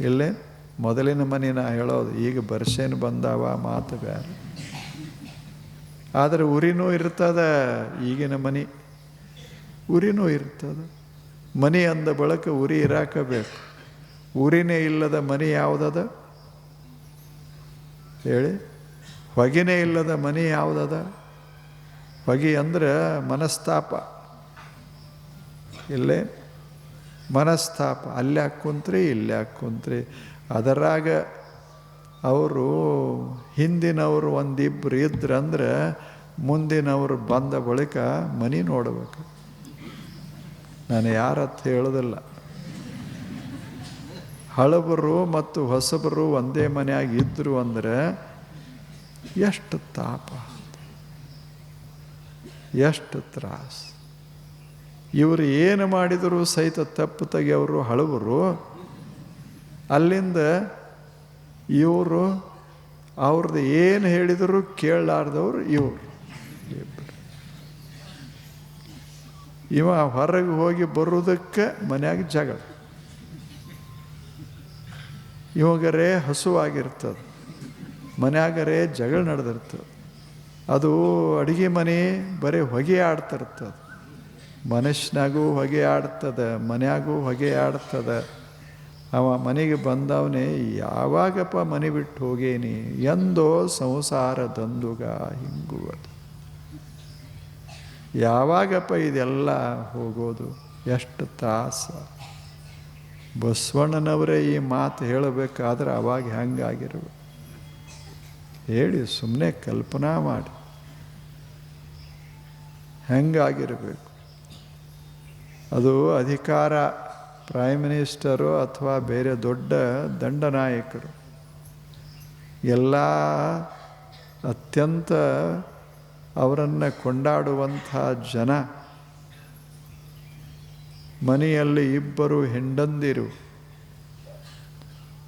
ಇಲ್ಲೇ ಮೊದಲಿನ ಮನೆ ನಾ ಹೇಳೋದು, ಈಗ ಬರ್ಷೇನು ಬಂದಾವ ಮಾತು ಬೇರೆ ಆದರೆ ಉರಿನೂ ಇರ್ತದ, ಈಗಿನ ಮನೆ ಉರಿನೂ ಇರ್ತದ. ಮನೆ ಅಂದ ಬಳಕ ಉರಿ ಇರಾಕಬೇಕು. ಉರಿನೇ ಇಲ್ಲದ ಮನೆ ಯಾವುದದ? ಹೇಳಿ. ಹೊಗೆನೇ ಇಲ್ಲದ ಮನೆ ಯಾವುದದ? ಹೊಗೆ ಅಂದ್ರೆ ಮನಸ್ತಾಪ. ಇಲ್ಲೇ ಮನಸ್ತಾಪ, ಅಲ್ಲಿ ಹಾಕ್ಕೊಂತ್ರಿ ಇಲ್ಲಿ ಕುಂತ್ರಿ ಅದರಾಗ ಅವರು ಹಿಂದಿನವರು ಒಂದಿಬ್ಬರು ಇದ್ರಂದ್ರೆ ಮುಂದಿನವರು ಬಂದ ಬಳಿಕ ಮನೆ ನೋಡಬೇಕು. ನಾನು ಯಾರತ್ತ ಹೇಳೋದಿಲ್ಲ. ಹಳಬರು ಮತ್ತು ಹೊಸಬರು ಒಂದೇ ಮನೆಯಾಗಿ ಇದ್ರು ಅಂದರೆ ಎಷ್ಟು ತಾಪ. ಎಷ್ಟು ತ್ರಾಸ. ಇವರು ಏನು ಮಾಡಿದರೂ ಸಹಿತ ತಪ್ಪು ತೆಗೆಯವರು ಹಳವರು ಅಲ್ಲಿಂದ ಇವರು ಅವ್ರದ್ದು ಏನು ಹೇಳಿದರೂ ಕೇಳಲಾರ್ದವ್ರು ಇವರು. ಇವ ಹೊರಗೆ ಹೋಗಿ ಬರುವುದಕ್ಕೆ ಮನ್ಯಾಗ ಜಗಳ. ಇವಾಗರೇ ಹಸುವಾಗಿರ್ತದೆ. ಮನ್ಯಾಗರೇ ಜಗಳ ನಡೆದಿರ್ತದೆ. ಅದು ಅಡುಗೆ ಮನೆ ಬರೀ ಹೊಗೆ ಆಡ್ತಿರ್ತದೆ. ಮನುಷ್ಯನಾಗೂ ಹೊಗೆ ಆಡ್ತದೆ, ಮನ್ಯಾಗೂ ಹೊಗೆ ಆಡ್ತದೆ. ಅವ ಮನೆಗೆ ಬಂದವನೇ, ಯಾವಾಗಪ್ಪ ಮನೆ ಬಿಟ್ಟು ಹೋಗೇನಿ ಎಂದೋ ಸಂಸಾರ ದಂದುಗ ಹಿಂಗುವುದು. ಯಾವಾಗಪ್ಪ ಇದೆಲ್ಲ ಹೋಗೋದು? ಎಷ್ಟು ತಾಸ ಬಸವಣ್ಣನವರೇ ಈ ಮಾತು ಹೇಳಬೇಕಾದ್ರೆ ಅವಾಗ ಹೆಂಗಾಗಿರು ಹೇಳಿ ಸುಮ್ಮನೆ ಕಲ್ಪನಾ ಮಾಡಿ. ಹೆಂಗಾಗಿರಬೇಕು? ಅದು ಅಧಿಕಾರ ಪ್ರೈಮ್ ಮಿನಿಸ್ಟರು ಅಥವಾ ಬೇರೆ ದೊಡ್ಡ ದಂಡನಾಯಕರು. ಎಲ್ಲ ಅತ್ಯಂತ ಅವರನ್ನು ಕೊಂಡಾಡುವಂಥ ಜನ. ಮನೆಯಲ್ಲಿ ಇಬ್ಬರು ಹೆಂಡಂದಿರು.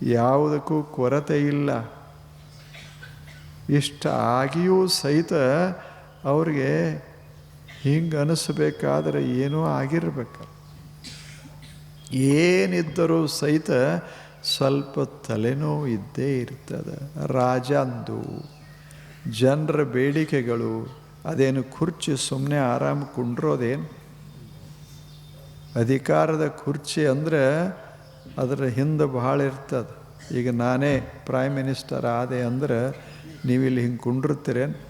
ಯಾವುದಕ್ಕೂ ಕೊರತೆ ಇಲ್ಲ. ಇಷ್ಟ ಆಗಿಯೂ ಸಹಿತ ಅವ್ರಿಗೆ ಹಿಂಗೆ ಅನಿಸ್ಬೇಕಾದ್ರೆ ಏನೂ ಆಗಿರ್ಬೇಕು. ಏನಿದ್ದರೂ ಸಹಿತ ಸ್ವಲ್ಪ ತಲೆನೋವು ಇದ್ದೇ ಇರ್ತದೆ. ರಾಜಂದು ಜನರ ಬೇಡಿಕೆಗಳು, ಅದೇನು ಕುರ್ಚಿ ಸುಮ್ಮನೆ ಆರಾಮ ಕುಂಡ್ರೋದೇನು? ಅಧಿಕಾರದ ಕುರ್ಚಿ ಅಂದರೆ ಅದರ ಹಿಂದೆ ಭಾಳ ಇರ್ತದೆ. ಈಗ ನಾನೇ ಪ್ರೈಮ್ ಮಿನಿಸ್ಟರ್ ಆದೆ ಅಂದ್ರೆ ನೀವಿಲ್ಲಿ ಹಿಂಗೆ ಕುಂಡಿರ್ತೀರೇನು?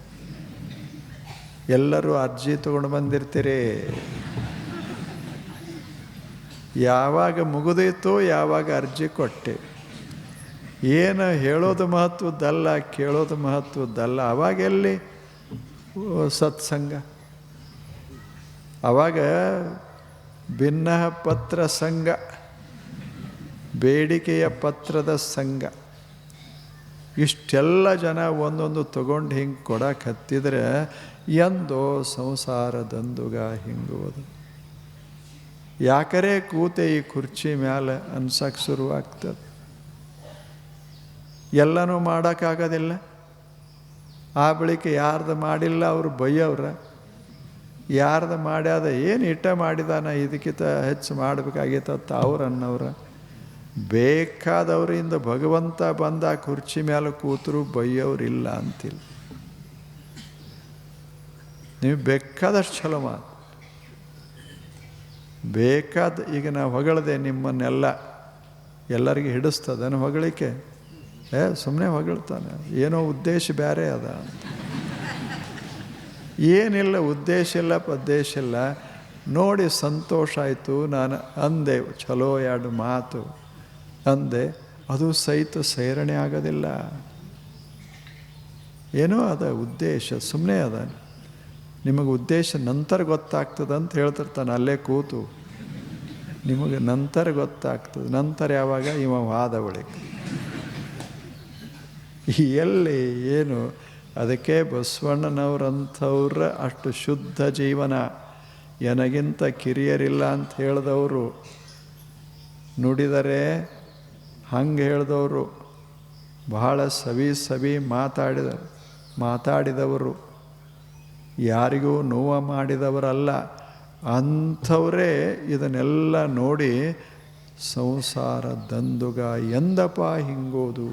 ಎಲ್ಲರೂ ಅರ್ಜಿ ತೊಗೊಂಡು ಬಂದಿರ್ತೀರಿ. ಯಾವಾಗ ಮುಗಿದೈತೋ ಯಾವಾಗ ಅರ್ಜಿ ಕೊಟ್ಟೆ. ಏನು ಹೇಳೋದು ಮಹತ್ವದ್ದಲ್ಲ, ಕೇಳೋದು ಮಹತ್ವದ್ದಲ್ಲ, ಅವಾಗ ಎಲ್ಲಿ? ಸತ್ಸಂಗ. ಅವಾಗ ಭಿನ್ನ ಪತ್ರ ಸಂಘ ಬೇಡಿಕೆಯ ಪತ್ರದ ಸಂಘ ಇಷ್ಟೆಲ್ಲ ಜನ ಒಂದೊಂದು ತಗೊಂಡು ಹಿಂಗೆ ಕೊಡಕ್ಕೆ ಹತ್ತಿದ್ರೆ ಎಂದೋ ಸಂಸಾರದಂದುಗ ಹಿಂಗುವುದು. ಯಾಕರೇ ಕೂತೆ ಈ ಕುರ್ಚಿ ಮ್ಯಾಲೆ ಅನ್ಸಕ್ಕೆ ಶುರುವಾಗ್ತದೆ ಎಲ್ಲನೂ ಮಾಡೋಕ್ಕಾಗೋದಿಲ್ಲ. ಆ ಬಳಿಕ ಯಾರ್ದು ಮಾಡಿಲ್ಲ ಅವರು ಬೈಯವ್ರ. ಯಾರ್ದು ಮಾಡ್ಯಾದ ಏನು ಇಟ್ಟ ಮಾಡಿದಾನ, ಇದಕ್ಕಿಂತ ಹೆಚ್ಚು ಮಾಡಬೇಕಾಗಿತ್ತ ಅವ್ರು ಬೇಕಾದವರಿಂದ ಭಗವಂತ ಬಂದ ಆ ಕುರ್ಚಿ ಮೇಲೆ ಕೂತರು ಬೈಯೋರಿಲ್ಲ ಅಂತಿಲ್ಲ. ನೀವು ಬೇಕಾದಷ್ಟು ಛಲೋ ಮಾತು. ಬೇಕಾದ, ಈಗ ನಾವು ಹೊಗಳದೆ ನಿಮ್ಮನ್ನೆಲ್ಲ ಎಲ್ಲರಿಗೆ ಹಿಡಿಸ್ತದನ ಹೊಗಳಿಕೆ? ಏ ಸುಮ್ಮನೆ ಹೊಗಳ್ತಾನೆ. ಏನೋ ಉದ್ದೇಶ ಬೇರೆ ಅದ. ಏನಿಲ್ಲ, ಉದ್ದೇಶ ಇಲ್ಲ, ಪದ್ದೇಶ ಇಲ್ಲ. ನೋಡಿ ಸಂತೋಷ ಆಯಿತು, ನಾನು ಅಂದೆ ಚಲೋ ಎರಡು ಮಾತು. ಅಂದೆ, ಅದು ಸಹಿತ ಸೇರಣೆ ಆಗೋದಿಲ್ಲ. ಏನೋ ಅದ ಉದ್ದೇಶ ಸುಮ್ಮನೆ ಅದ. ನಿಮಗೆ ಉದ್ದೇಶ ನಂತರ ಗೊತ್ತಾಗ್ತದೆ ಅಂತ ಹೇಳ್ತಿರ್ತಾನೆ, ಅಲ್ಲೇ ಕೂತು. ನಿಮಗೆ ನಂತರ ಗೊತ್ತಾಗ್ತದೆ, ನಂತರ ಯಾವಾಗ? ಇವ ವಾದ ಬಳಿಕ. ಎಲ್ಲಿ ಏನು, ಅದಕ್ಕೆ ಬಸವಣ್ಣನವರಂಥವ್ರ ಅಷ್ಟು ಶುದ್ಧ ಜೀವನ. ನನಗಿಂತ ಕಿರಿಯರಿಲ್ಲ ಅಂತ ಹೇಳಿದವರು, ನುಡಿದರೆ ಹಂಗೆ ಹೇಳಿದವರು ಬಹಳ ಸವಿ ಸವಿ ಮಾತಾಡಿದ, ಮಾತಾಡಿದವರು. ಯಾರಿಗೂ ನೋವು ಮಾಡಿದವರಲ್ಲ. ಅಂಥವರೇ ಇದನ್ನೆಲ್ಲ ನೋಡಿ ಸಂಸಾರ ದಂದುಗ ಎಂದಪ್ಪ ಹಿಂಗೋದು?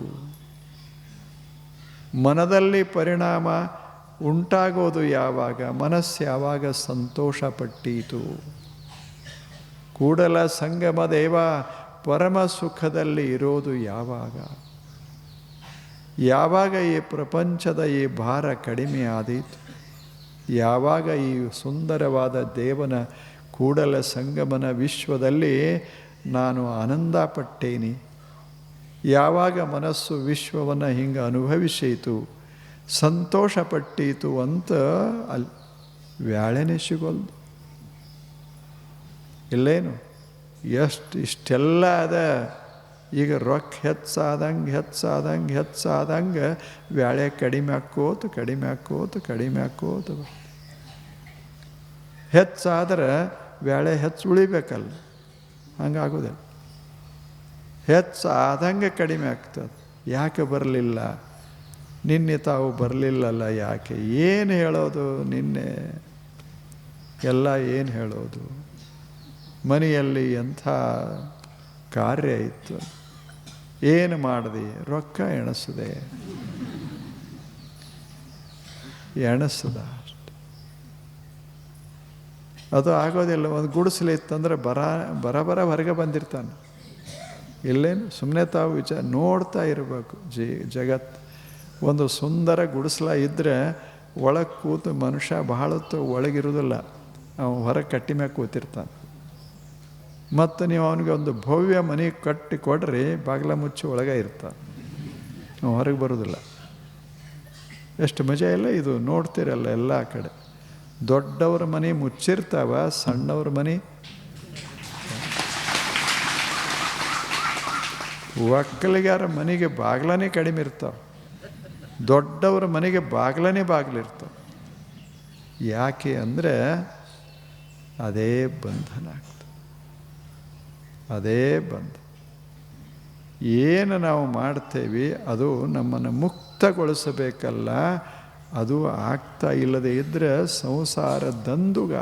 ಮನದಲ್ಲಿ ಪರಿಣಾಮ ಉಂಟಾಗೋದು ಯಾವಾಗ? ಮನಸ್ಸು ಯಾವಾಗ ಸಂತೋಷ ಪಟ್ಟೀತು ಕೂಡಲ ಸಂಗಮ ದೇವ ಪರಮ ಸುಖದಲ್ಲಿ ಇರೋದು ಯಾವಾಗ? ಯಾವಾಗ ಈ ಪ್ರಪಂಚದ ಈ ಭಾರ ಕಡಿಮೆ ಆದೀತು? ಯಾವಾಗ ಈ ಸುಂದರವಾದ ದೇವನ ಕೂಡಲ ಸಂಗಮನ ವಿಶ್ವದಲ್ಲಿ ನಾನು ಆನಂದ ಪಟ್ಟೇನಿ ಯಾವಾಗ ಮನಸ್ಸು ವಿಶ್ವವನ್ನು ಹಿಂಗೆ ಅನುಭವಿಸಿತು? ಸಂತೋಷ ಪಟ್ಟೀತು ಅಂತ ಅಲ್ಲಿ ವ್ಯಾಳೆನೆ ಸಿಗೋಲ್ದು ಇಲ್ಲೇನು? ಎಷ್ಟು ಇಷ್ಟೆಲ್ಲ ಅದ. ಈಗ ರೊಕ್ಕ ಹೆಚ್ಚಾದಂಗೆ ಹೆಚ್ಚಾದಂಗೆ ಹೆಚ್ಚಾದಂಗೆ ವ್ಯಾಳೆ ಕಡಿಮೆ ಹಾಕೋತ ಕಡಿಮೆ ಹಾಕೋತ ಕಡಿಮೆ ಹಾಕೋತ ಹೆಚ್ಚಾದ್ರೆ ವ್ಯಾಳೆ ಹೆಚ್ಚು ಉಳಿಬೇಕಲ್ಲ. ಹಂಗಾಗೋದಿಲ್ಲ. ಹೆಚ್ಚಾದಂಗೆ ಕಡಿಮೆ ಆಗ್ತದೆ. ಯಾಕೆ ಬರಲಿಲ್ಲ? ನಿನ್ನೆ ತಾವು ಬರಲಿಲ್ಲಲ್ಲ ಯಾಕೆ? ಏನು ಹೇಳೋದು ನಿನ್ನೆ? ಎಲ್ಲ ಏನು ಹೇಳೋದು? ಮನೆಯಲ್ಲಿ ಎಂಥ ಕಾರ್ಯ ಇತ್ತು? ಏನು ಮಾಡಿದೆ? ರೊಕ್ಕ ಎಣಸದೆ? ಎಣಸದ ಅದು ಆಗೋದಿಲ್ಲ. ಒಂದು ಗುಡಿಸಲಿ ಇತ್ತಂದ್ರೆ ಬರ ಬರ ಬರ ಹೊರಗೆ ಬಂದಿರ್ತಾನೆ. ಇಲ್ಲೇನು? ಸುಮ್ಮನೆ ತಾವು ವಿಚಾರ, ನೋಡ್ತಾ ಇರಬೇಕು. ಜಿ, ಜಗತ್. ಒಂದು ಸುಂದರ ಗುಡಿಸಲ ಇದ್ದರೆ ಒಳಗೆ ಕೂತು ಮನುಷ್ಯ ಬಹಳ ಹೊತ್ತು ಒಳಗಿರೋದಿಲ್ಲ. ಅವನು ಹೊರಗೆ ಕಟ್ಟಿ ಮ್ಯಾಗ ಕೂತಿರ್ತಾನೆ. ಮತ್ತು ನೀವು ಅವನಿಗೆ ಒಂದು ಭವ್ಯ ಮನೆ ಕಟ್ಟಿ ಕೊಡ್ರಿ ಬಾಗಿಲ ಮುಚ್ಚಿ ಒಳಗೆ ಇರ್ತಾನೆ. ಹೊರಗೆ ಬರೋದಿಲ್ಲ ಎಷ್ಟು ಮಜಾ ಇಲ್ಲ ಇದು, ನೋಡ್ತೀರಲ್ಲ ಎಲ್ಲ ಕಡೆ. ದೊಡ್ಡವ್ರ ಮನೆ ಮುಚ್ಚಿರ್ತಾವ, ಸಣ್ಣವ್ರ ಮನೆ. ಒಕ್ಕಲಿಗಾರ ಮನೆಗೆ ಬಾಗ್ಲನೇ ಕಡಿಮೆ ಇರ್ತಾವೆ. ದೊಡ್ಡವ್ರ ಮನೆಗೆ ಬಾಗ್ಲನೇ ಬಾಗಿಲಿರ್ತಾವೆ ಯಾಕೆ ಅಂದರೆ, ಅದೇ ಬಂಧನ ಅದೇ ಬಂದು. ಏನು ನಾವು ಮಾಡ್ತೇವೆ, ಅದು ನಮ್ಮನ್ನು ಮುಕ್ತಗೊಳಿಸಬೇಕಲ್ಲ, ಅದು ಆಗ್ತಾ ಇಲ್ಲದೆ ಇದ್ದರೆ ಸಂಸಾರ ದಂದುಗ.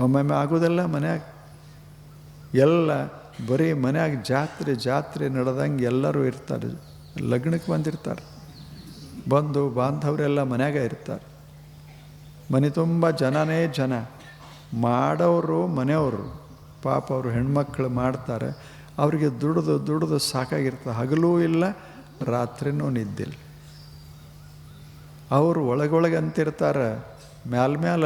ಒಮ್ಮೊಮ್ಮೆ ಆಗೋದಲ್ಲ ಮನ್ಯಾಗ? ಎಲ್ಲ ಬರೀ ಮನ್ಯಾಗ ಜಾತ್ರೆ ಜಾತ್ರೆ ನಡೆದಂಗೆ ಎಲ್ಲರೂ ಇರ್ತಾರೆ, ಲಗ್ನಕ್ಕೆ ಬಂದಿರ್ತಾರೆ. ಬಂದು ಬಾಂಧವರೆಲ್ಲ ಮನ್ಯಾಗ ಇರ್ತಾರೆ. ಮನೆ ತುಂಬ ಜನನೇ ಜನ. ಮಾಡೋರು ಮನೆಯವರು, ಪಾಪ ಅವರು ಹೆಣ್ಮಕ್ಳು ಮಾಡ್ತಾರೆ, ಅವರಿಗೆ ದುಡಿದು ದುಡಿದು ಸಾಕಾಗಿರ್ತದೆ ಹಗಲೂ ಇಲ್ಲ, ರಾತ್ರಿನೂ ನಿದ್ದಿಲ್ಲ. ಅವರು ಒಳಗೊಳಗೆ ಅಂತಿರ್ತಾರೆ, ಮ್ಯಾಲ ಮ್ಯಾಲ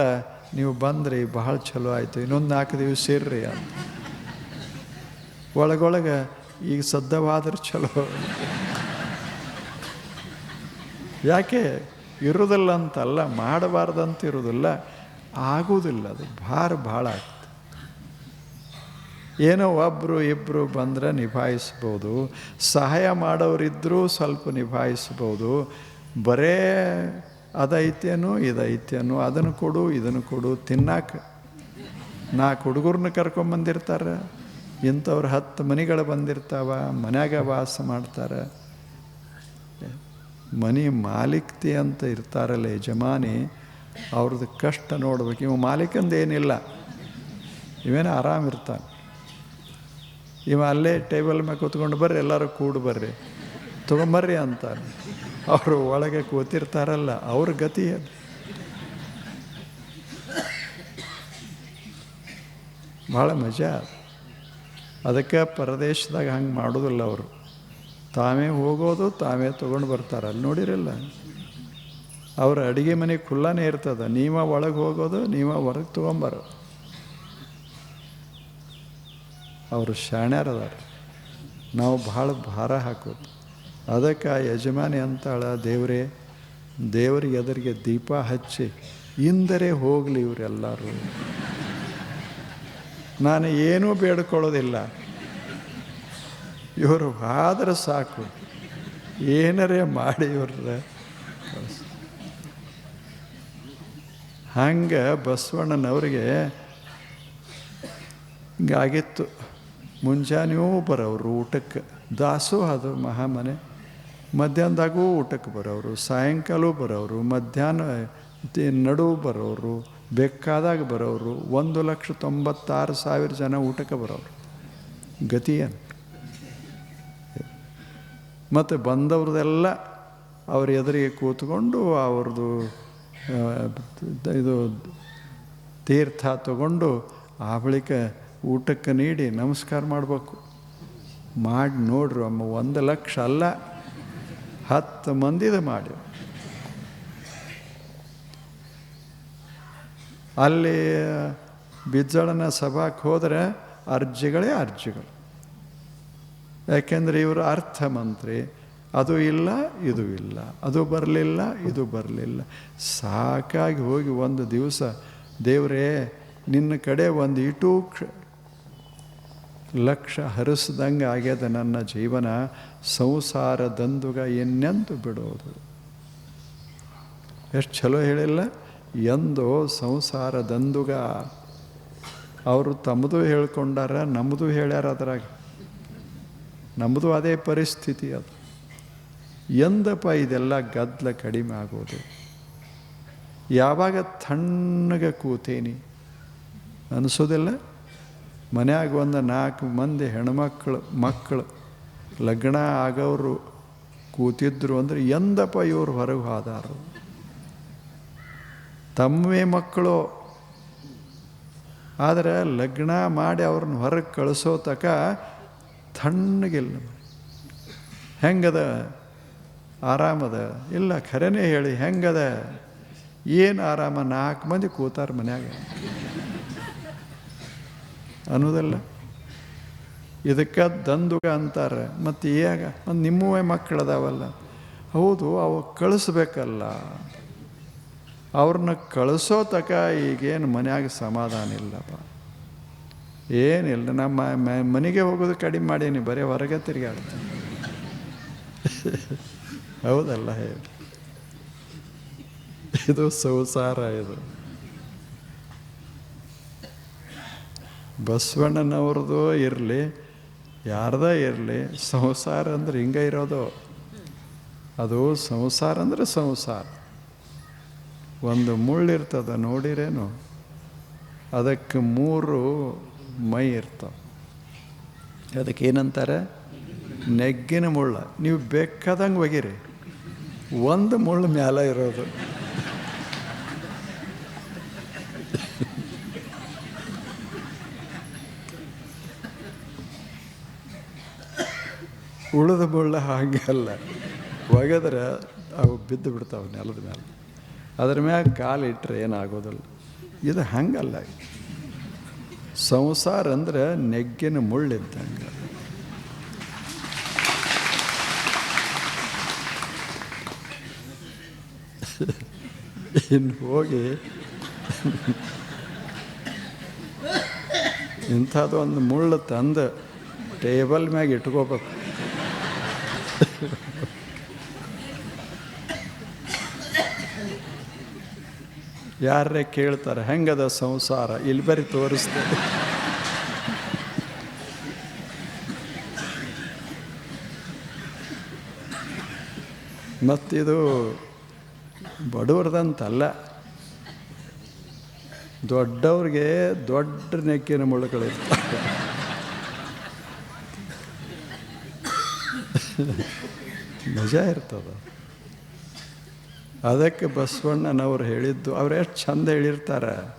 ನೀವು ಬಂದ್ರಿ ಬಹಳ ಚಲೋ ಆಯಿತು, ಇನ್ನೊಂದು ನಾಲ್ಕು ದಿವಸ ಇರ್ರಿ ಅಂತ. ಒಳಗೊಳಗೆ ಈಗ ಸದ್ದವಾದ್ರೆ ಚಲೋ ಯಾಕೆ? ಇರೋದಿಲ್ಲ ಅಂತಲ್ಲ ಮಾಡಬಾರ್ದಂತ ಇರೋದಿಲ್ಲ ಆಗೋದಿಲ್ಲ ಅದು ಭಾರ ಭಾಳ ಆಗ್ತದೆ. ಏನೋ ಒಬ್ಬರು ಇಬ್ಬರು ಬಂದರೆ ನಿಭಾಯಿಸ್ಬೋದು, ಸಹಾಯ ಮಾಡೋರಿದ್ದರೂ ಸ್ವಲ್ಪ ನಿಭಾಯಿಸ್ಬೋದು, ಬರೇ ಅದೈತೇನೋ ಇದೈತೇನೋ, ಅದನ್ನು ಕೊಡು, ಇದನ್ನು ಕೊಡು, ತಿನ್ನಾಕ. ನಾಲ್ಕು ಹುಡುಗರನ್ನ ಕರ್ಕೊಂಬಂದಿರ್ತಾರೆ ಇಂಥವ್ರು ಹತ್ತು ಮನೆಗಳು ಬಂದಿರ್ತಾವ, ಮನ್ಯಾಗ ವಾಸ ಮಾಡ್ತಾರೆ. ಮನೆ ಮಾಲೀಕ್ತಿ ಅಂತ ಇರ್ತಾರಲ್ಲ ಯಜಮಾನಿ ಅವ್ರದ್ದು ಕಷ್ಟ ನೋಡ್ಬೇಕು. ಇವ ಮಾಲೀಕಂದೇನಿಲ್ಲ ಇವೇನೋ ಆರಾಮಿರ್ತಾನೆ ಇವ ಅಲ್ಲೇ ಟೇಬಲ್ ಮೇಲೆ ಕೂತ್ಕೊಂಡು ಬರ್ರಿ, ಎಲ್ಲರೂ ಕೂಡು ಬರ್ರಿ. ತೊಗೊಂಬರ್ರಿ ಅಂತಾನೆ. ಅವರು ಒಳಗೆ ಕೂತಿರ್ತಾರಲ್ಲ, ಅವ್ರ ಗತಿ ಅದು. ಭಾಳ ಮಜಾ ಅದಕ್ಕೆ ಪರದೇಶದಾಗ ಹಂಗೆ ಮಾಡೋದಿಲ್ಲ ಅವರು. ತಾವೇ ಹೋಗೋದು, ತಾವೇ ತೊಗೊಂಡು ಬರ್ತಾರೆ. ಅಲ್ಲಿ ನೋಡಿರಲ್ಲ. ಅವ್ರ ಅಡುಗೆ ಮನೆ ಖುಲ್ಲಾನೇ ಇರ್ತದೆ. ನೀವ ಒಳಗೆ ಹೋಗೋದು, ನೀವ ಹೊರಗೆ ತೊಗೊಂಬರೋ ಅವರು ಶಾಣ್ಯಾರದಾರ. ನಾವು ಭಾಳ ಭಾರ ಹಾಕೋದು. ಅದಕ್ಕೆ ಯಜಮಾನಿ ಅಂತಾಳ, ದೇವರೇ, ದೇವರಿಗೆ ಎದುರಿಗೆ ದೀಪ ಹಚ್ಚಿ, ಇಂದರೆ ಹೋಗಲಿ ಇವರೆಲ್ಲರೂ. ನಾನು ಏನೂ ಬೇಡ್ಕೊಳ್ಳೋದಿಲ್ಲ. ಇವರು ಆದ್ರೆ ಸಾಕು. ಏನರೇ ಮಾಡಿ ಇವ್ರ ಹಂಗೆ ಬಸವಣ್ಣನವ್ರಿಗೆ ಹಿಂಗಾಗಿತ್ತು ಮುಂಜಾನೆಯೂ ಬರೋರು ಊಟಕ್ಕೆ. ದಾಸು ಅದು ಮಹಾಮನೆ. ಮಧ್ಯಾಹ್ನದಾಗೂ ಊಟಕ್ಕೆ ಬರೋರು ಸಾಯಂಕಾಲ ಬರೋರು ಮಧ್ಯಾಹ್ನ ನಡುವು ಬರೋರು ಬೇಕಾದಾಗ ಬರೋರು ಒಂದು ಲಕ್ಷ ತೊಂಬತ್ತಾರು ಸಾವಿರ ಜನ ಊಟಕ್ಕೆ ಬರೋರು ಗತಿ ಏನು? ಮತ್ತು ಬಂದವ್ರದೆಲ್ಲ ಅವ್ರ ಎದುರಿಗೆ ಕೂತ್ಕೊಂಡು ಅವ್ರದ್ದು ಇದು ತೀರ್ಥ ತಗೊಂಡು ಆ ಬಳಿಕ ಊಟಕ್ಕೆ ನೀಡಿ ನಮಸ್ಕಾರ ಮಾಡಬೇಕು. ಮಾಡಿ ನೋಡ್ರಿ, ಅಮ್ಮ ಒಂದು ಲಕ್ಷ ಅಲ್ಲ, ಹತ್ತು ಮಂದಿದ ಮಾಡಿ ಅಲ್ಲಿ ಬಿಜ್ಜಳನ ಸಭಾಕ್ಕೆ ಹೋದರೆ ಅರ್ಜಿಗಳೇ ಅರ್ಜಿಗಳು. ಯಾಕೆಂದರೆ ಇವರು ಅರ್ಥ ಮಂತ್ರಿ. ಅದು ಇಲ್ಲ, ಇದು ಇಲ್ಲ. ಅದು ಬರಲಿಲ್ಲ, ಇದು ಬರಲಿಲ್ಲ. ಸಾಕಾಗಿ ಹೋಗಿ ಒಂದು ದಿವಸ, ದೇವರೇ, ನಿನ್ನ ಕಡೆ ಒಂದು ಇಟು ಕ್ಷ- ಲಕ್ಷ ಹರಿಸ್ದಂಗೆ ಆಗ್ಯದ ನನ್ನ ಜೀವನ, ಸಂಸಾರ ದಂದುಗ ಎನ್ನೆಂದು ಬಿಡೋದು. ಎಷ್ಟು ಚಲೋ ಹೇಳಿಲ್ಲ? ಎಂದು ಸಂಸಾರ ದಂದುಗ ಅವರು ತಮ್ಮದು ಹೇಳ್ಕೊಂಡಾರ, ನಮ್ಮದು ಹೇಳ್ಯಾರ ಅದ್ರಾಗ. ನಮ್ಮದು ಅದೇ ಪರಿಸ್ಥಿತಿ ಅದು. ಎಂದಪ್ಪ ಇದೆಲ್ಲ ಗದ್ದಲ ಕಡಿಮೆ ಆಗೋದು? ಯಾವಾಗ ತಣ್ಣಗೆ ಕೂತೇನಿ? ಅನಿಸೋದಿಲ್ಲ? ಮನ್ಯಾಗ ಒಂದು ನಾಲ್ಕು ಮಂದಿ ಹೆಣ್ಮಕ್ಳು ಮಕ್ಕಳು ಲಗ್ನ ಆಗೋರು ಕೂತಿದ್ರು ಅಂದರೆ ಎಂದಪ್ಪ ಇವರು ಹೊರಗೆ ಹೋದಾರು? ತಮ್ಮೇ ಮಕ್ಕಳು. ಆದರೆ ಲಗ್ನ ಮಾಡಿ ಅವ್ರನ್ನ ಹೊರಗೆ ಕಳಿಸೋ ತಕ ತಣ್ಣಗಿಲ್ಲ ಹೆಂಗದ? ಆರಾಮದ? ಇಲ್ಲ, ಖರೇನೇ ಹೇಳಿ, ಹೆಂಗದ? ಏನು ಆರಾಮ? ನಾಲ್ಕು ಮಂದಿ ಕೂತಾರ ಮನ್ಯಾಗ. ಅನ್ನೋದಲ್ಲ? ಇದಕ್ಕೆ ದಂದುಗ ಅಂತಾರೆ. ಮತ್ತು ಏಗ ಮತ್ತು ನಿಮ್ಮವೇ ಮಕ್ಕಳದಾವಲ್ಲ. ಹೌದು, ಅವು ಕಳಿಸ್ಬೇಕಲ್ಲ. ಅವ್ರನ್ನ ಕಳಿಸೋ ತಕ ಈಗೇನು ಮನ್ಯಾಗ ಸಮಾಧಾನ ಇಲ್ಲಪ್ಪ. ಏನಿಲ್ಲ, ನಮ್ಮ ಮನೆಗೆ ಹೋಗೋದು ಕಡಿಮೆ ಮಾಡೀನಿ, ಬರೀ ಹೊರಗೆ ತಿರುಗಾಡ್ತೀನಿ. ಹೌದಲ್ಲ ಹೇಳಿ ಇದು ಸಂಸಾರ ಇದು ಬಸವಣ್ಣನವ್ರದ್ದು ಇರಲಿ, ಯಾರ್ದ ಇರಲಿ, ಸಂಸಾರ ಅಂದ್ರೆ ಹಿಂಗೆ ಇರೋದು. ಅದು ಸಂಸಾರ ಅಂದರೆ ಸಂಸಾರ. ಒಂದು ಮುಳ್ಳಿರ್ತದ ನೋಡಿರೇನು? ಅದಕ್ಕೆ ಮೂರು ಮೈ ಇರ್ತವೆ. ಅದಕ್ಕೆ ಏನಂತಾರೆ? ನೆಗ್ಗಿನ ಮುಳ್ಳ. ನೀವು ಬೇಕಾದಂಗೆ ಒಗಿರಿ. ಒಂದು ಮುಳ್ಳು ಮ್ಯಾಲ ಇರೋದು. ಉಳಿದ ಮುಳ್ಳ ಹಾಗಲ್ಲ ಒಗೆದ್ರೆ ಅವು ಬಿದ್ದು ಬಿಡ್ತಾವೆ ನೆಲದ ಮೇಲೆ ಅದ್ರ ಮ್ಯಾಗ ಕಾಲು ಇಟ್ಟರೆ ಏನಾಗೋದಿಲ್ಲ. ಇದು ಹಂಗಲ್ಲ. ಸಂಸಾರ ಅಂದ್ರೆ ನೆಗ್ಗಿನ ಮುಳ್ಳಿದ್ದಂಗೆ. ಇನ್ನು ಹೋಗಿ. ಇಂಥದ್ದು ಒಂದು ಮುಳ್ಳು ತಂದು ಟೇಬಲ್ ಮ್ಯಾಗ ಇಟ್ಕೋಬೇಕು. ಯಾರೇ ಕೇಳ್ತಾರೆ, ಹೆಂಗದ ಸಂಸಾರ? ಇಲ್ಲಿ ಬರೀ ತೋರಿಸ್ತೇವೆ ಮತ್ತಿದು ಬಡವ್ರದಂತಲ್ಲ. ದೊಡ್ಡವ್ರಿಗೆ ದೊಡ್ಡ ನೆಕ್ಕಿನ ಮುಳ್ಳುಗಳಿರ್ತಾರೆ ನಿಜ ಇರ್ತದ. ಅದಕ್ಕೆ ಬಸವಣ್ಣನವ್ರು ಹೇಳಿದ್ದು, ಅವ್ರು ಎಷ್ಟು ಚಂದ ಹೇಳಿರ್ತಾರೆ.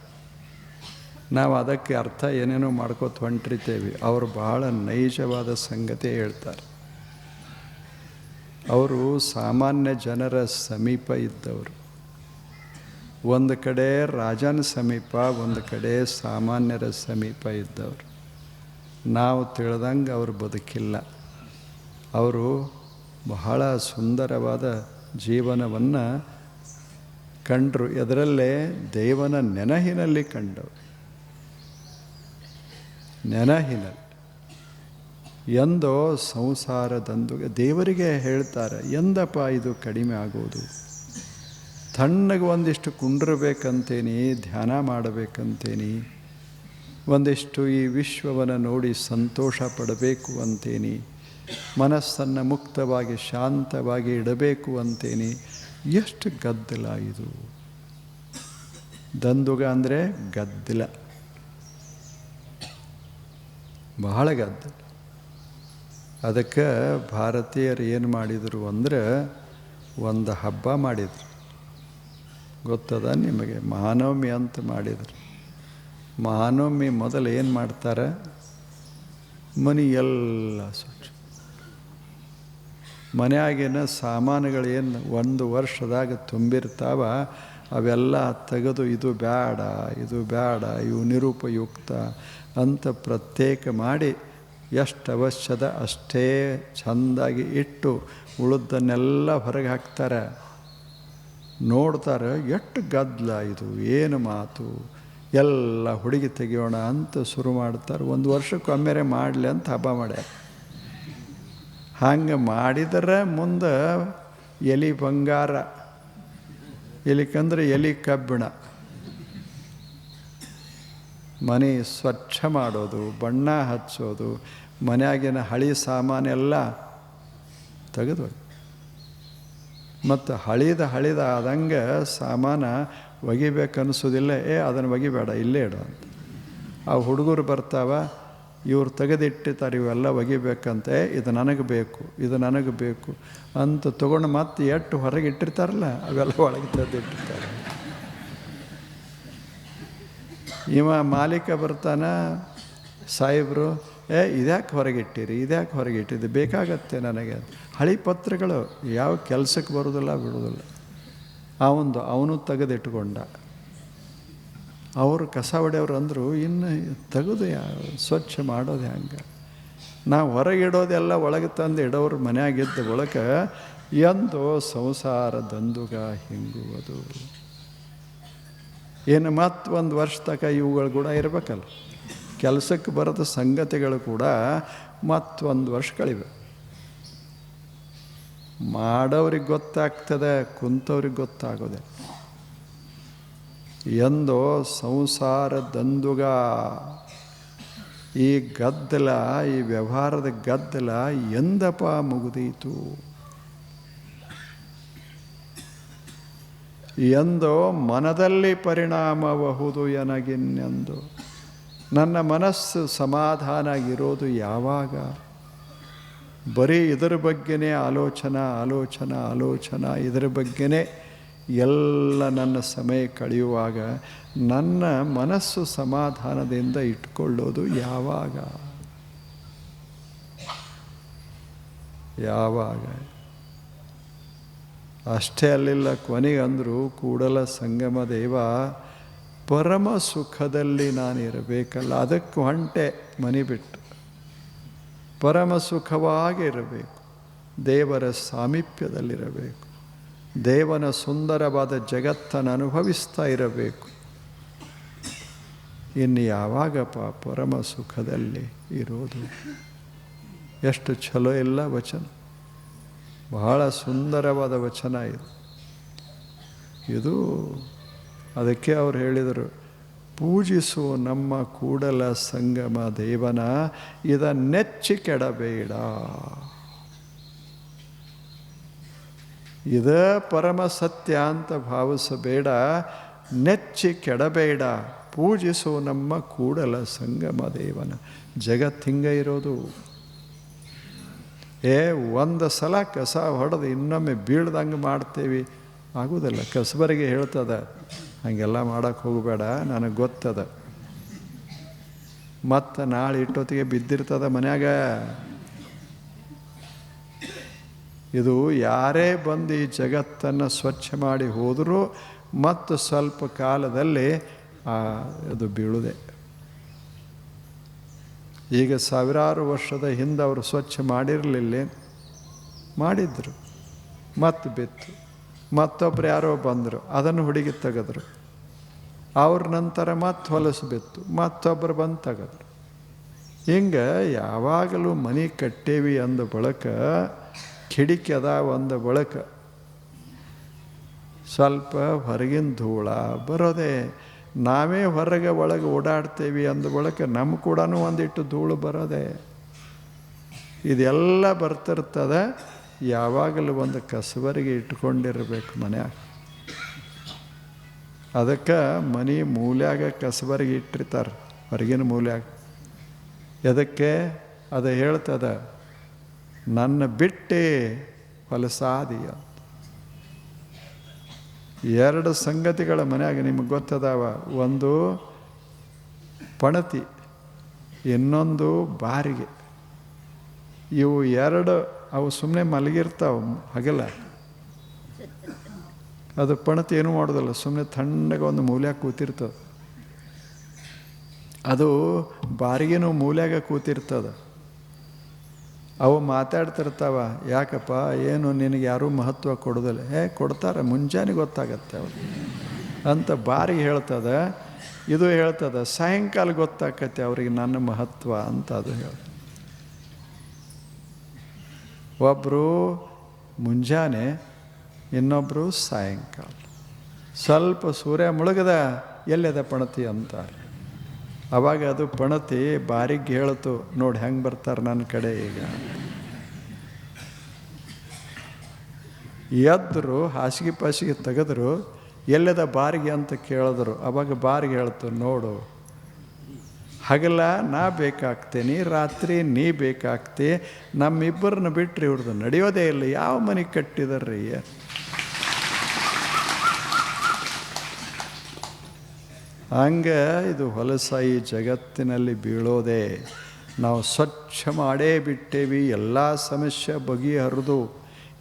ನಾವು ಅದಕ್ಕೆ ಅರ್ಥ ಏನೇನೋ ಮಾಡ್ಕೋತ ಹೊಂಟಿರ್ತೇವೆ. ಅವರು ಬಹಳ ನೈಜವಾದ ಸಂಗತಿ ಹೇಳ್ತಾರೆ. ಅವರು ಸಾಮಾನ್ಯ ಜನರ ಸಮೀಪ ಇದ್ದವರು. ಒಂದು ಕಡೆ ರಾಜನ ಸಮೀಪ, ಒಂದು ಕಡೆ ಸಾಮಾನ್ಯರ ಸಮೀಪ ಇದ್ದವರು. ನಾವು ತಿಳಿದಂಗೆ ಅವರು ಬದುಕಿಲ್ಲ. ಅವರು ಬಹಳ ಸುಂದರವಾದ ಜೀವನವನ್ನು ಕಂಡರು. ಅದರಲ್ಲೇ ದೇವನ ನೆನಹಿನಲ್ಲಿ ಕಂಡವರು. ನೆನಹಿನಲ್ಲಿ. ಎಂದೋ ಸಂಸಾರದಂದು ದೇವರಿಗೆ ಹೇಳ್ತಾರೆ, ಎಂದಪ್ಪ ಇದು ಕಡಿಮೆ ಆಗೋದು? ತಣ್ಣಗೆ ಒಂದಿಷ್ಟು ಕುಂಡ್ರಬೇಕಂತೇನಿ, ಧ್ಯಾನ ಮಾಡಬೇಕಂತೇನಿ, ಒಂದಿಷ್ಟು ಈ ವಿಶ್ವವನ್ನು ನೋಡಿ ಸಂತೋಷ ಪಡಬೇಕು ಅಂತೇನಿ, ಮನಸ್ಸನ್ನು ಮುಕ್ತವಾಗಿ ಶಾಂತವಾಗಿ ಇಡಬೇಕು ಅಂತೇನಿ, ಎಷ್ಟು ಗದ್ದಲ ಇದು? ದಂದುಗ ಅಂದರೆ ಗದ್ದಲ. ಬಹಳ ಗದ್ದಲ. ಅದಕ್ಕೆ ಭಾರತೀಯರು ಏನು ಮಾಡಿದರು ಅಂದರೆ ಒಂದು ಹಬ್ಬ ಮಾಡಿದರು. ಗೊತ್ತದ ನಿಮಗೆ? ಮಹಾನವಮಿ ಅಂತ ಮಾಡಿದರು. ಮಹಾನವಮಿ ಮೊದಲು ಏನು ಮಾಡ್ತಾರೆ? ಮನೆ ಎಲ್ಲ ಸ್ವಚ್ಛ. ಮನೆಯಾಗಿನ ಏನು ಒಂದು ವರ್ಷದಾಗ ತುಂಬಿರ್ತಾವ, ಅವೆಲ್ಲ ತೆಗೆದು ಇದು ಬೇಡ ಇದು ಬೇಡ ಇವು ನಿರುಪಯುಕ್ತ ಅಂತ ಪ್ರತ್ಯೇಕ ಮಾಡಿ ಎಷ್ಟು ಅವಶ್ಯದ ಅಷ್ಟೇ ಚೆಂದಾಗಿ ಇಟ್ಟು ಉಳಿದನ್ನೆಲ್ಲ ಹೊರಗೆ ಹಾಕ್ತಾರೆ. ನೋಡ್ತಾರೆ, ಎಷ್ಟು ಗದ್ದಲ ಇದು, ಏನು ಮಾತು? ಎಲ್ಲ ಹುಡುಗಿ ತೆಗಿಯೋಣ ಅಂತ ಶುರು ಮಾಡ್ತಾರೆ. ಒಂದು ವರ್ಷಕ್ಕೊಮ್ಮೆರೆ ಮಾಡಲಿ ಅಂತ ಹಬ್ಬ ಮಾಡ್ಯಾರ ಹಂಗೆ ಮಾಡಿದರೆ ಮುಂದೆ ಎಲಿ ಬಂಗಾರ ಎಲಿಕಂದ್ರೆ ಎಲಿ ಕಬ್ಬಿಣ. ಮನೆ ಸ್ವಚ್ಛ ಮಾಡೋದು, ಬಣ್ಣ ಹಚ್ಚೋದು, ಮನೆಯಾಗಿನ ಹಳಿ ಸಾಮಾನೆಲ್ಲ ತೆಗೆದು ಮತ್ತು ಹಳಿದ ಹಳಿದ ಆದಂಗೆ ಸಾಮಾನ ಒಗಿಬೇಕನ್ನಿಸೋದಿಲ್ಲ ಏ ಅದನ್ನು ಒಗಿಬೇಡ, ಇಲ್ಲೇ ಇಡು ಅಂತ. ಆ ಹುಡುಗರು ಬರ್ತಾವ, ಇವ್ರು ತೆಗೆದಿಟ್ಟಿರ್ತಾರೆ, ಇವೆಲ್ಲ ಒಗಿಬೇಕಂತೆ ಇದು ನನಗೆ ಬೇಕು, ಇದು ನನಗೆ ಬೇಕು ಅಂತ ತೊಗೊಂಡು ಮತ್ತೆ ಎಟ್ಟು ಹೊರಗೆ ಇಟ್ಟಿರ್ತಾರಲ್ಲ, ಅವೆಲ್ಲ ಒಳಗೆ ತೆಗೆದಿಟ್ಟಿರ್ತಾರೆ. ಇವ ಮಾಲೀಕ ಬರ್ತಾನ, ಸಾಹೇಬರು, ಏ, ಇದ್ಯಾಕೆ ಹೊರಗಿಟ್ಟಿರಿ? ಇದ್ಯಾಕೆ ಹೊರಗಿಟ್ಟಿದ್ದು? ಬೇಕಾಗತ್ತೆ ನನಗೆ. ಹಳಿ ಪತ್ರಗಳು ಯಾವ ಕೆಲಸಕ್ಕೆ ಬರೋದಿಲ್ಲ, ಬಿಡೋದಿಲ್ಲ. ಒಂದು ಅವನು ತೆಗೆದಿಟ್ಕೊಂಡ. ಅವರು ಕಸ ಹೊಡೆಯವ್ರು ಅಂದರು, ಇನ್ನು ತೆಗೆದು ಸ್ವಚ್ಛ ಮಾಡೋದು ಹೆಂಗೆ? ನಾವು ಹೊರಗಿಡೋದೆಲ್ಲ ಒಳಗೆ ತಂದು ಇಡೋರು ಮನೆಯಾಗಿದ್ದ ಒಳಗೆ, ಎಂದು ಸಂಸಾರ ದಂದುಗ ಹಿಂಗುವುದು. ಏನು ಮತ್ತು ಒಂದು ವರ್ಷ ತನಕ ಇವುಗಳು ಕೂಡ ಇರಬೇಕಲ್ಲ. ಕೆಲಸಕ್ಕೆ ಬರದ ಸಂಗತಿಗಳು ಕೂಡ ಮತ್ತೊಂದು ವರ್ಷ ಕಳಿವೆ. ಮಾಡೋರಿಗೆ ಗೊತ್ತಾಗ್ತದೆ, ಕುಂತವ್ರಿಗೆ ಗೊತ್ತಾಗೋದೆ ಎಂದು ಸಂಸಾರ ದಂದುಗ, ಈ ಗದ್ದಲ, ಈ ವ್ಯವಹಾರದ ಗದ್ದಲ ಎಂದಪ ಮುಗಿದೀತು? ಎಂದೋ ಮನದಲ್ಲಿ ಪರಿಣಾಮಬಹುದು ಎನಗಿನ್ನೆಂದು. ನನ್ನ ಮನಸ್ಸು ಸಮಾಧಾನ ಆಗಿರೋದು ಯಾವಾಗ? ಬರೀ ಇದರ ಬಗ್ಗೆನೇ ಆಲೋಚನಾ ಆಲೋಚನಾ ಆಲೋಚನಾ, ಇದರ ಬಗ್ಗೆನೇ ಎಲ್ಲ ನನ್ನ ಸಮಯ ಕಳೆಯುವಾಗ ನನ್ನ ಮನಸ್ಸು ಸಮಾಧಾನದಿಂದ ಇಟ್ಕೊಳ್ಳೋದು ಯಾವಾಗ? ಯಾವಾಗ? ಅಷ್ಟೇ ಅಲ್ಲಿಲ್ಲ. ಕೊನೆಗೆ ಅಂದರೂ ಕೂಡಲ ಸಂಗಮ ದೇವ, ಪರಮ ಸುಖದಲ್ಲಿ ನಾನು ಇರಬೇಕಲ್ಲ ಅದಕ್ಕೆ ಹೊಂಟೆ ಮನೆ ಬಿಟ್ಟು ಪರಮ ಸುಖವಾಗಿರಬೇಕು. ದೇವರ ಸಾಮೀಪ್ಯದಲ್ಲಿರಬೇಕು. ದೇವನ ಸುಂದರವಾದ ಜಗತ್ತನ್ನು ಅನುಭವಿಸ್ತಾ ಇರಬೇಕು. ಇನ್ನು ಯಾವಾಗಪ್ಪ ಪರಮ ಸುಖದಲ್ಲಿ ಇರೋದು? ಎಷ್ಟು ಛಲೋ ಇಲ್ಲ ವಚನ. ಬಹಳ ಸುಂದರವಾದ ವಚನ ಇದು. ಇದು ಅದಕ್ಕೆ ಅವ್ರು ಹೇಳಿದರು, ಪೂಜಿಸು ನಮ್ಮ ಕೂಡಲ ಸಂಗಮ ದೇವನ, ಇದ ನೆಚ್ಚಿ ಕೆಡಬೇಡ. ಇದ ಪರಮ ಸತ್ಯ ಅಂತ ಭಾವಿಸಬೇಡ, ನೆಚ್ಚಿ ಕೆಡಬೇಡ. ಪೂಜಿಸು ನಮ್ಮ ಕೂಡಲ ಸಂಗಮ ದೇವನ. ಜಗತ್ತಿಂಗ ಇರೋದು. ಏ, ಒಂದು ಸಲ ಕಸ ಹೊಡೆದು ಇನ್ನೊಮ್ಮೆ ಬೀಳ್ದಂಗೆ ಮಾಡ್ತೇವೆ. ಆಗೋದಿಲ್ಲ. ಕಸಬರಿಗೆ ಹೇಳ್ತದ, ಹಾಗೆಲ್ಲ ಮಾಡೋಕ್ಕೆ ಹೋಗಬೇಡ, ನನಗೆ ಗೊತ್ತದ. ಮತ್ತು ನಾಳೆ ಇಟ್ಟೊತ್ತಿಗೆ ಬಿದ್ದಿರ್ತದ ಮನ್ಯಾಗ? ಇದು ಯಾರೇ ಬಂದು ಈ ಜಗತ್ತನ್ನು ಸ್ವಚ್ಛ ಮಾಡಿ ಹೋದರೂ, ಮತ್ತು ಸ್ವಲ್ಪ ಕಾಲದಲ್ಲಿ ಅದು ಬೀಳುದೆ. ಈಗ ಸಾವಿರಾರು ವರ್ಷದ ಹಿಂದೆ ಅವರು ಸ್ವಚ್ಛ ಮಾಡಿರಲಿಲ್ಲ. ಮಾಡಿದ್ರು. ಮತ್ತು ಬಿತ್ತು. ಮತ್ತೊಬ್ರು ಯಾರೋ ಬಂದರು. ಅದನ್ನು ಹುಡುಗಿ ತೆಗೆದ್ರು. ಅವ್ರ ನಂತರ ಮತ್ತೆ ಹೊಲಸು ಬಿತ್ತು. ಮತ್ತೊಬ್ಬರು ಬಂದು ತೆಗೆದ್ರು. ಹಿಂಗೆ ಯಾವಾಗಲೂ ಮನೆ ಕಟ್ಟೇವಿ ಅಂದ ಬಳಕ ಕಿಡಿಕಿ ಅದ ಒಂದು ಬಳಕ, ಸ್ವಲ್ಪ ಹೊರಗಿನ ಧೂಳ ಬರೋದೆ ನಾವೇ ಹೊರಗೆ ಒಳಗೆ ಓಡಾಡ್ತೇವೆ ಅಂದ ಬಳಕ ನಮ್ಮ ಕೂಡ ಒಂದಿಟ್ಟು ಧೂಳು ಬರೋದೆ. ಇದೆಲ್ಲ ಬರ್ತಿರ್ತದೆ, ಯಾವಾಗಲೂ ಒಂದು ಕಸಬರಿಗೆ ಇಟ್ಕೊಂಡಿರಬೇಕು ಮನ್ಯಾಗ. ಅದಕ್ಕೆ ಮನೆ ಮೂಲ್ಯಾಗ ಕಸಬರಿಗೆ ಇಟ್ಟಿರ್ತಾರೆ, ಹೊರಗಿನ ಮೂಲ್ಯಾಗ. ಎದಕ್ಕೆ? ಅದು ಹೇಳ್ತದ, ನನ್ನ ಬಿಟ್ಟೆ ಹೊಲಸಾದಿಯ. ಎರಡು ಸಂಗತಿಗಳ ಮನೆಯಾಗ ನಿಮಗೆ ಗೊತ್ತದಾವ? ಒಂದು, ಪಣತಿ. ಇನ್ನೊಂದು, ಬಾರಿಗೆ. ಇವು ಎರಡು, ಅವು ಸುಮ್ಮನೆ ಮಲಗಿರ್ತಾವೆ, ಹಗಲ. ಅದು ಪಣತಿ ಏನೂ ಮಾಡೋದಲ್ಲ ಸುಮ್ಮನೆ ತಣ್ಣಗೆ ಒಂದು ಮೂಲ್ಯಾಗ ಕೂತಿರ್ತದೆ. ಅದು ಬಾರಿಗೆನೂ ಮೂಲ್ಯಾಗ ಕೂತಿರ್ತದೆ. ಅವು ಮಾತಾಡ್ತಿರ್ತಾವ, ಯಾಕಪ್ಪ, ಏನು ನಿನಗೆ ಯಾರೂ ಮಹತ್ವ ಕೊಡೋದಿಲ್ಲ? ಹೇ, ಕೊಡ್ತಾರೆ, ಮುಂಜಾನೆ ಗೊತ್ತಾಗತ್ತೆ ಅವ್ರು. ಅಂತ ಬಾರಿ ಹೇಳ್ತದ. ಇದು ಹೇಳ್ತದ, ಸಾಯಂಕಾಲ ಗೊತ್ತಾಕತ್ತೆ ಅವ್ರಿಗೆ ನನ್ನ ಮಹತ್ವ ಅಂತ ಅದು ಹೇಳ ಒಬ್ಬರು ಮುಂಜಾನೆ ಇನ್ನೊಬ್ಬರು ಸಾಯಂಕಾಲ. ಸ್ವಲ್ಪ ಸೂರ್ಯ ಮುಳುಗದ, ಎಲ್ಲದ ಪಣತಿ? ಅಂತಾರೆ. ಅವಾಗ ಅದು ಪಣತಿ ಬಾರಿಗೆ ಹೇಳ್ತು, ನೋಡಿ ಹೆಂಗೆ ಬರ್ತಾರೆ ನನ್ನ ಕಡೆ ಈಗ? ಎದ್ದರು ಹಾಸಿಗೆ ಪಾಸಿಗೆ ತೆಗೆದ್ರು, ಎಲ್ಲದ ಬಾರಿಗೆ ಅಂತ ಕೇಳಿದ್ರು. ಅವಾಗ ಬಾರಿಗೆ ಹೇಳ್ತು, ನೋಡು, ಹಗಲ ನಾ ಬೇಕಾಗ್ತೀನಿ, ರಾತ್ರಿ ನೀ ಬೇಕಾಗ್ತಿ ನಮ್ಮಿಬ್ಬರನ್ನ ಬಿಟ್ಟರೆ ಇವ್ರದ್ದು ನಡೆಯೋದೇ ಇಲ್ಲ. ಯಾವ ಮನೆ ಕಟ್ಟಿದಾರ್ರಿ? ಹಂಗೆ ಇದು ಹೊಲಸಾಯಿ ಜಗತ್ತಿನಲ್ಲಿ ಬೀಳೋದೆ, ನಾವು ಸ್ವಚ್ಛ ಮಾಡೇ ಬಿಟ್ಟೇವಿ, ಎಲ್ಲ ಸಮಸ್ಯೆ ಬಗೆಹರಿದು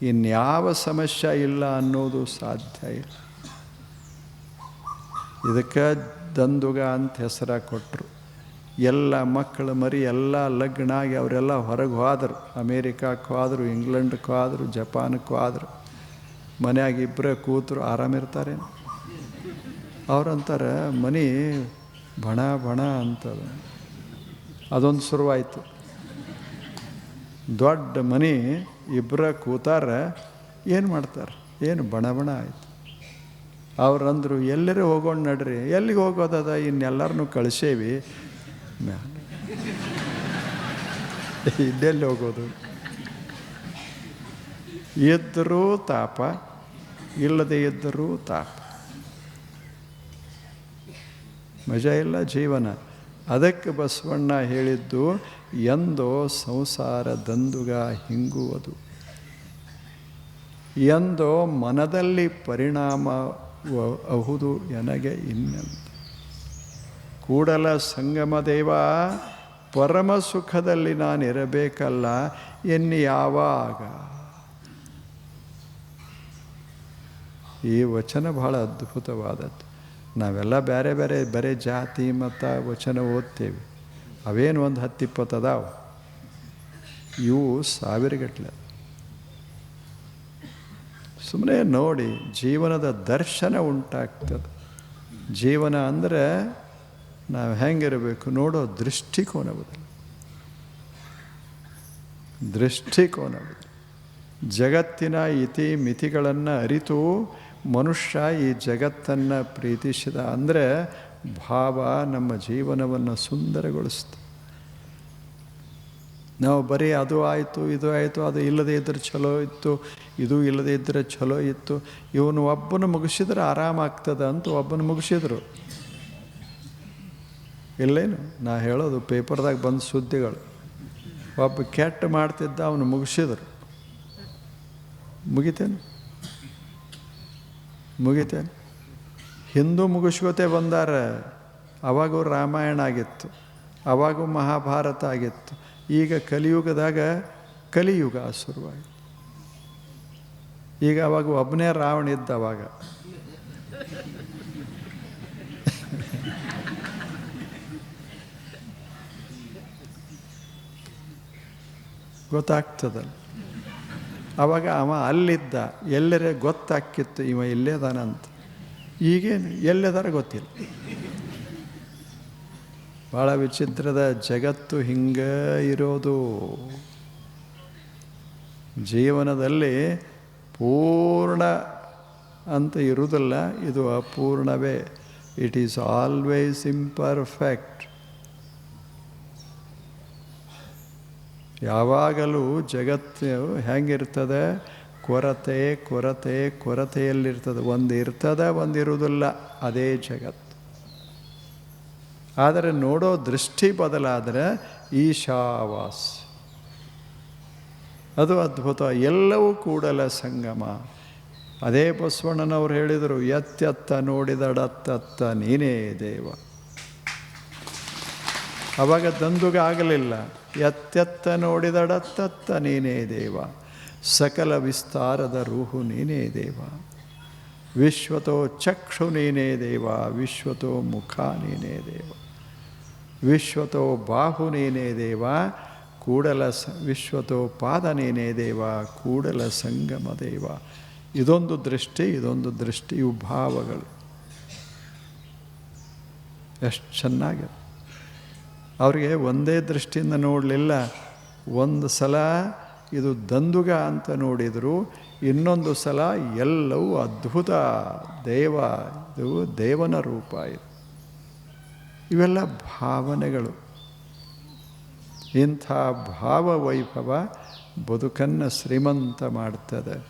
ಇನ್ಯಾವ ಸಮಸ್ಯೆ ಇಲ್ಲ ಅನ್ನೋದು ಸಾಧ್ಯ ಇಲ್ಲ. ಇದಕ್ಕೆ ದಂದುಗ ಅಂತ ಹೆಸರ ಕೊಟ್ಟರು ಎಲ್ಲ ಮಕ್ಕಳು ಮರಿ, ಎಲ್ಲ ಲಗ್ನ ಆಗಿ ಅವರೆಲ್ಲ ಹೊರಗೆ ಹೋದರು. ಅಮೇರಿಕಾಕ್ಕೂ ಆದರು ಇಂಗ್ಲೆಂಡ್ಗೂ ಆದರು ಜಪಾನಕ್ಕೂ ಆದರು. ಮನ್ಯಾಗ ಇಬ್ಬರೇ ಕೂತರು ಆರಾಮಿರ್ತಾರೆ ಅವ್ರಂತಾರೆ ಮನೆ ಬಣ ಬಣ ಅಂತದ. ಅದೊಂದು ಶುರುವಾಯಿತು. ದೊಡ್ಡ ಮನೆ ಇಬ್ಬರ ಕೂತಾರ, ಏನು ಮಾಡ್ತಾರೆ? ಏನು ಬಣ ಬಣ ಆಯಿತು. ಅವ್ರಂದರು ಎಲ್ಲರೂ ಹೋಗೋಣ ನಡ್ರಿ, ಎಲ್ಲಿಗೆ ಹೋಗೋದದ ಇನ್ನೆಲ್ಲರನ್ನು ಕಳಿಸೇವಿ. ಇನ್ನೆಲ್ಲಿ ಹೋಗೋದು? ಇದ್ದರೂ ತಾಪ, ಇಲ್ಲದೆ ಇದ್ದರೂ ತಾಪ. ಮಜಾ ಇಲ್ಲ, ಜೀವನ. ಅದಕ್ಕೆ ಬಸವಣ್ಣ ಹೇಳಿದ್ದು, ಎಂದೋ ಸಂಸಾರ ದಂದುಗ ಹಿಂಗುವುದು. ಎಂದೋ ಮನದಲ್ಲಿ ಪರಿಣಾಮ ಅಹುದು ನನಗೆ ಇನ್ನೆಂದು. ಕೂಡಲ ಸಂಗಮ ದೇವ, ಪರಮ ಸುಖದಲ್ಲಿ ನಾನಿರಬೇಕಲ್ಲ, ಎನ್ನಿ ಯಾವಾಗ? ಈ ವಚನ ಬಹಳ ಅದ್ಭುತವಾದದ್ದು. ನಾವೆಲ್ಲ ಬೇರೆ ಬೇರೆ ಬರೀ ಜಾತಿ ಮತ್ತು ವಚನ ಓದ್ತೇವೆ. ಅವೇನು ಒಂದು ಹತ್ತು ಇಪ್ಪತ್ತು ಅದಾವ? ಇವು ಸಾವಿರಗಟ್ಟಲೆ ಸುಮ್ಮನೆ ನೋಡಿ, ಜೀವನದ ದರ್ಶನ ಉಂಟಾಗ್ತದೆ. ಜೀವನ ಅಂದರೆ ನಾವು ಹೆಂಗಿರಬೇಕು ನೋಡೋ ದೃಷ್ಟಿಕೋನ ಬದಲು. ದೃಷ್ಟಿಕೋನ ಬದಲು. ಜಗತ್ತಿನ ಇತಿ ಮಿತಿಗಳನ್ನು ಅರಿತು ಮನುಷ್ಯ ಈ ಜಗತ್ತನ್ನು ಪ್ರೀತಿಸಿದ ಅಂದರೆ ಭಾವ ನಮ್ಮ ಜೀವನವನ್ನು ಸುಂದರಗೊಳಿಸ್ತು. ನಾವು ಬರೀ ಅದು ಆಯಿತು, ಇದು ಆಯಿತು, ಅದು ಇಲ್ಲದೇ ಇದ್ದರೆ ಚಲೋ ಇತ್ತು, ಇದು ಇಲ್ಲದೇ ಇದ್ದರೆ ಚಲೋ ಇತ್ತು. ಇವನು ಒಬ್ಬನ ಮುಗಿಸಿದ್ರೆ ಆರಾಮಾಗ್ತದೆ ಅಂತ ಒಬ್ಬನ ಮುಗಿಸಿದ್ರು. ಇಲ್ಲೇನು? ನಾ ಹೇಳೋದು ಪೇಪರ್ದಾಗ ಬಂದ ಸುದ್ದಿಗಳು. ಒಬ್ಬ ಕೆಟ್ಟ ಮಾಡ್ತಿದ್ದ, ಅವನು ಮುಗಿಸಿದ್ರು. ಮುಗಿತೇನು? ಮುಗಿತೇನು ಹಿಂದೂ ಮುಗಿಸ್ಕೋತೆ ಬಂದಾರ, ಅವಾಗೂ ರಾಮಾಯಣ ಆಗಿತ್ತು, ಅವಾಗೂ ಮಹಾಭಾರತ ಆಗಿತ್ತು. ಈಗ ಕಲಿಯುಗದಾಗ ಕಲಿಯುಗ ಶುರುವಾಯಿತು. ಈಗ ಅವಾಗ ಒಬ್ಬನೇ ರಾವಣ ಇದ್ದ ಅವಾಗ. ಗೊತ್ತಾಗ್ತದಲ್ಲ. ಅವಾಗ ಅವ ಅಲ್ಲಿದ್ದ, ಎಲ್ಲರೇ ಗೊತ್ತಾಕಿತ್ತು ಇವ ಇಲ್ಲೇದಾನಂತ. ಈಗೇನು, ಎಲ್ಲೆದಾರ ಗೊತ್ತಿಲ್ಲ. ಭಾಳ ವಿಚಿತ್ರದ ಜಗತ್ತು ಹಿಂಗೆ ಇರೋದು. ಜೀವನದಲ್ಲಿ ಪೂರ್ಣ ಅಂತ ಇರುವುದಲ್ಲ, ಇದು ಅಪೂರ್ಣವೇ. ಇಟ್ ಈಸ್ ಆಲ್ವೇಸ್ ಇಂಪರ್ಫೆಕ್ಟ್ ಯಾವಾಗಲೂ ಜಗತ್ತು ಹೆಂಗಿರ್ತದೆ? ಕೊರತೆ ಕೊರತೆ, ಕೊರತೆಯಲ್ಲಿರ್ತದೆ. ಒಂದು ಇರ್ತದೆ ಒಂದಿರುವುದಿಲ್ಲ ಅದೇ ಜಗತ್ತು. ಆದರೆ ನೋಡೋ ದೃಷ್ಟಿ ಬದಲಾದರೆ ಈಶಾವಾಸ್. ಅದು ಅದ್ಭುತ. ಎಲ್ಲವೂ ಕೂಡಲ ಸಂಗಮ. ಅದೇ ಬಸವಣ್ಣನವ್ರು ಹೇಳಿದರು, ಎತ್ತೆತ್ತ ನೋಡಿದಡತ್ತತ್ತ ನೀನೇ ದೇವ. ಅವಾಗ ದಂದುಗ ಆಗಲಿಲ್ಲ ಎತ್ತೆತ್ತ ನೋಡಿದಡತ್ತತ್ತ ನೀನೇ ದೇವ. ಸಕಲ ವಿಸ್ತಾರದ ರೂಹು ನೀನೇ ದೇವ. ವಿಶ್ವತೋ ಚಕ್ಷು ನೀನೇ ದೇವ, ವಿಶ್ವತೋ ಮುಖ ನೀನೇ ದೇವ. ವಿಶ್ವತೋ ಬಾಹು ನೀನೇ ದೇವ, ಕೂಡಲ ಸ, ವಿಶ್ವತೋ ಪಾದ ನೀನೇ ದೇವ, ಕೂಡಲ ಸಂಗಮ ದೇವ. ಇದೊಂದು ದೃಷ್ಟಿ ಇದೊಂದು ದೃಷ್ಟಿ ಇವು ಭಾವಗಳು. ಎಷ್ಟು ಚೆನ್ನಾಗಿದೆ. ಅವರಿಗೆ ಒಂದೇ ದೃಷ್ಟಿಯಿಂದ ನೋಡಲಿಲ್ಲ. ಒಂದು ಸಲ ಇದು ದಂದುಗ ಅಂತ ನೋಡಿದರು, ಇನ್ನೊಂದು ಸಲ ಎಲ್ಲವೂ ಅದ್ಭುತ ದೇವ, ಇದು ದೇವನ ರೂಪ ಇದು. ಇವೆಲ್ಲ ಭಾವನೆಗಳು. ಇಂಥ ಭಾವವೈಭವ ಬದುಕನ್ನು ಶ್ರೀಮಂತ ಮಾಡ್ತದೆ.